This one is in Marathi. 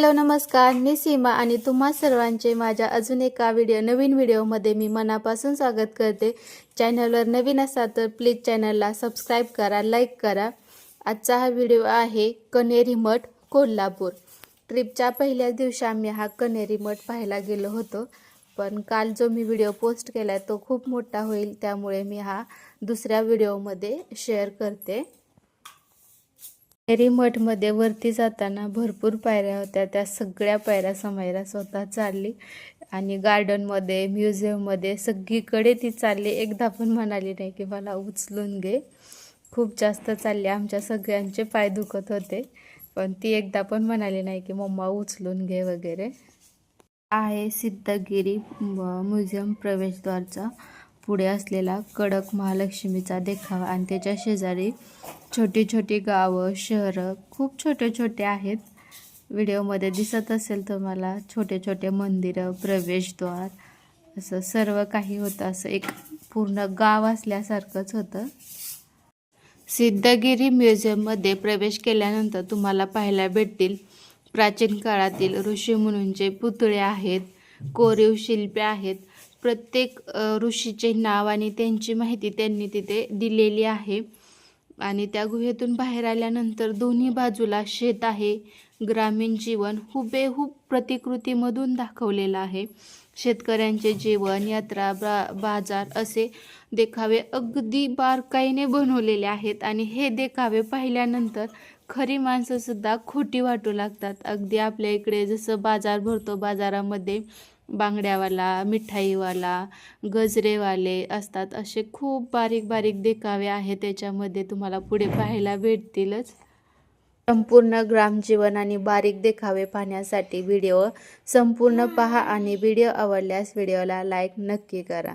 हॅलो नमस्कार. मी सीमा आणि तुम्हा सर्वांचे माझ्या अजून एका व्हिडिओ नवीन व्हिडिओमध्ये मी मनापासून स्वागत करते. चॅनलवर नवीन असाल तर प्लीज चॅनलला सबस्क्राईब करा लाईक करा. आजचा हा व्हिडिओ आहे कनेरी मठ कोल्हापूर. ट्रिपच्या पहिल्याच दिवशी आम्ही हा कनेरी मठ पाहायला गेलो होतो. पण काल जो मी व्हिडिओ पोस्ट केला आहे तो खूप मोठा होईल त्यामुळे मी हा दुसऱ्या व्हिडिओमध्ये शेअर करते. हेरी मठमध्ये वरती जाताना भरपूर पायऱ्या होत्या. त्या सगळ्या पायऱ्या समायला स्वतः चालली आणि गार्डनमध्ये म्युझियममध्ये सगळीकडे ती चालली. एकदा पण म्हणाली नाही की मला उचलून घे. खूप जास्त चालली. आमच्या सगळ्यांचे पाय दुखत होते. पण ती एकदा पण म्हणाली नाही की मम्मा उचलून घे वगैरे. आहे सिद्धगिरी म्युझियम प्रवेशद्वारचा. पुढे असलेला कडक महालक्ष्मीचा देखावा आणि त्याच्या शेजारी छोटी छोटी गावं शहरं खूप छोटे छोटे आहेत. व्हिडिओमध्ये दिसत असेल तुम्हाला छोटे छोटे मंदिरं प्रवेशद्वार असं सर्व काही होतं असं एक पूर्ण गाव असल्यासारखंच होतं. सिद्धगिरी म्युझियममध्ये प्रवेश केल्यानंतर तुम्हाला पाहायला भेटतील प्राचीन काळातील ऋषी ऋषीमुनींचे पुतळे आहेत कोरीव शिल्पे आहेत प्रत्येक ऋषीचे नाव आणि त्यांची माहिती त्यांनी तिथे दिलेली आहे. आणि त्या गुहेतून बाहेर आल्यानंतर दोन्ही बाजूला शेत आहे. ग्रामीण जीवन हुबेहूब प्रतिकृतीमधून दाखवलेलं आहे. शेतकऱ्यांचे जीवन यात्रा बा बाजार असे देखावे अगदी बारकाईने बनवलेले आहेत आणि हे देखावे पाहिल्यानंतर खरी माणसंसुद्धा खोटी वाटू लागतात. अगदी आपल्या इकडे जसं बाजार भरतो बाजारामध्ये बांगड्यावाला मिठाईवाला गजरेवाले असतात. असे खूप बारीक बारीक देखावे आहेत. त्याच्यामध्ये तुम्हाला पुढे पाहायला भेटतीलच. संपूर्ण ग्रामजीवन आणि बारीक देखावे पाहण्यासाठी व्हिडिओ संपूर्ण पहा आणि व्हिडिओ आवडल्यास व्हिडिओला लाईक नक्की करा.